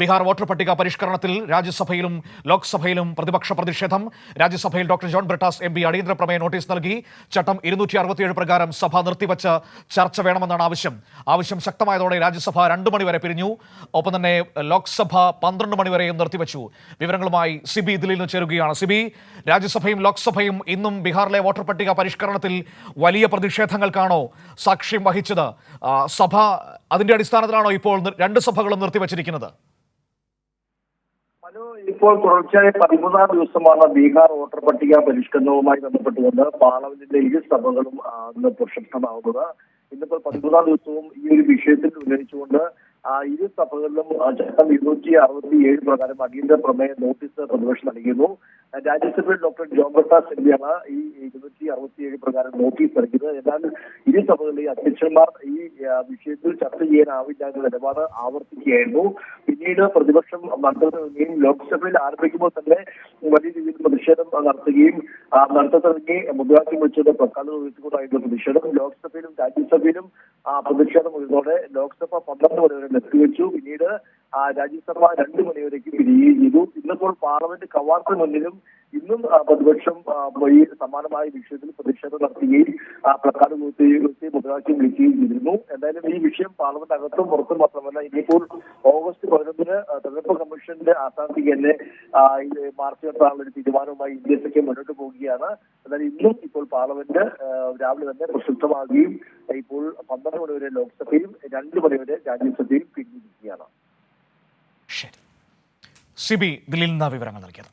Bihar voter പട്ടിക പരിഷ്കരണത്തിൽ രാജ്യസഭയിലും ലോക്സഭയിലും പ്രതിപക്ഷ പ്രതിഷേധം. രാജ്യസഭയിൽ doctor John Brittas M P അടിയന്തര പ്രമേയ നോട്ടീസ് നൽകി. ചട്ടം ഇരുന്നൂറ്റി അറുപത്തിയേഴ് പ്രകാരം സഭ നിർത്തിവച്ച് ചർച്ച വേണമെന്നാണ് ആവശ്യം. ആവശ്യം ശക്തമായതോടെ രാജ്യസഭ രണ്ടു മണിവരെ പിരിഞ്ഞു. ഒപ്പം തന്നെ ലോക്സഭ പന്ത്രണ്ട് മണിവരെയും നിർത്തിവച്ചു. വിവരങ്ങളുമായി സിബി ഇതിൽ നിന്ന് ചേരുകയാണ്. സിബി രാജ്യസഭയും ലോക്സഭയും ഇന്നും ബീഹാറിലെ വോട്ടർ പട്ടിക പരിഷ്കരണത്തിൽ വലിയ പ്രതിഷേധങ്ങൾക്കാണോ സാക്ഷ്യം വഹിച്ചത്? സഭ അതിന്റെ അടിസ്ഥാനത്തിലാണോ ഇപ്പോൾ രണ്ട് സഭകളും നിർത്തിവച്ചിരിക്കുന്നത്? മനു ഇപ്പോൾ തുടർച്ചയായ പതിമൂന്നാം ദിവസമാണ് ബീഹാർ വോട്ടർ പട്ടിക പരിഷ്കരണവുമായി ബന്ധപ്പെട്ടുകൊണ്ട് പാർലമെന്റിന്റെ ഇരു സഭകളും ഇന്ന് പ്രക്ഷുബ്ധമാവുന്നത് ഇന്നിപ്പോൾ പതിമൂന്നാം ദിവസവും ഈ ഒരു വിഷയത്തിൽ ഉന്നയിച്ചുകൊണ്ട് ഇരു സഭകളിലും ചട്ടം ഇരുന്നൂറ്റി അറുപത്തി ഏഴ് പ്രകാരം അടിയന്തര പ്രമേയ നോട്ടീസ് പ്രതിപക്ഷം നൽകിയിരുന്നു. രാജ്യസഭയിൽ ഡോക്ടർ ജോൺ പ്രകാശ് എംപിയാണ് ഈ ഇരുന്നൂറ്റി അറുപത്തി ഏഴ് പ്രകാരം നോട്ടീസ് നൽകിയത്. എന്നാൽ ഇരു സഭകളിലെ അധ്യക്ഷന്മാർ ഈ വിഷയത്തിൽ ചർച്ച ചെയ്യാനാവില്ല എന്ന നിലപാട് ആവർത്തിക്കുകയായിരുന്നു. പിന്നീട് പ്രതിപക്ഷം നടത്തുന്നതിനെയും ലോക്സഭയിൽ ആരംഭിക്കുമ്പോൾ തന്നെ വലിയ രീതിയിൽ പ്രതിഷേധം നടത്തുകയും നടത്തത്തിറങ്ങി മുദ്രാവാക്യം വെച്ചുകൊണ്ട് പ്രക്കാലം ഉയർത്തിക്കൊണ്ടായിരുന്നു പ്രതിഷേധം. ലോക്സഭയിലും രാജ്യസഭയിലും പ്രതിഷേധം ഉയർന്നതോടെ ലോക്സഭ പന്ത്രണ്ട് വരെ നിർത്തിവെച്ചു. പിന്നീട് രാജ്യസഭ രണ്ടു മണിവരേക്ക് പിരിയുകയും ചെയ്തു. ഇന്നിപ്പോൾ പാർലമെന്റ് കവാടത്തിന് മുന്നിലും ഇന്നും പ്രതിപക്ഷം ഈ സമാനമായ വിഷയത്തിൽ പ്രതിഷേധം നടത്തുകയും പ്ലക്കാർഡ് ഉയർത്തി മുദ്രാവാക്യം വിളിക്കുകയും ചെയ്തിരുന്നു. എന്തായാലും ഈ വിഷയം പാർലമെന്റ് അകത്തും പുറത്തും മാത്രമല്ല ഇനിയിപ്പോൾ ഓഗസ്റ്റ് പതിനൊന്നിന് തെരഞ്ഞെടുപ്പ് കമ്മീഷന്റെ ആസ്ഥാനത്തേക്ക് തന്നെ മാർച്ച് നടത്താനുള്ള ഒരു തീരുമാനവുമായി ഇന്ത്യ സഖ്യം മുന്നോട്ട് പോവുകയാണ്. എന്നാൽ ഇന്നും ഇപ്പോൾ പാർലമെന്റ് രാവിലെ തന്നെ പ്രക്ഷുബ്ധമാകുകയും ഇപ്പോൾ പന്ത്രണ്ട് മണിവരെ ലോക്സഭയും രണ്ട് മണിവരെ രാജ്യസഭയും പിരിഞ്ഞിരിക്കുകയാണ്. സിബി നിന്ന് വിവരങ്ങൾ നൽകിയത്.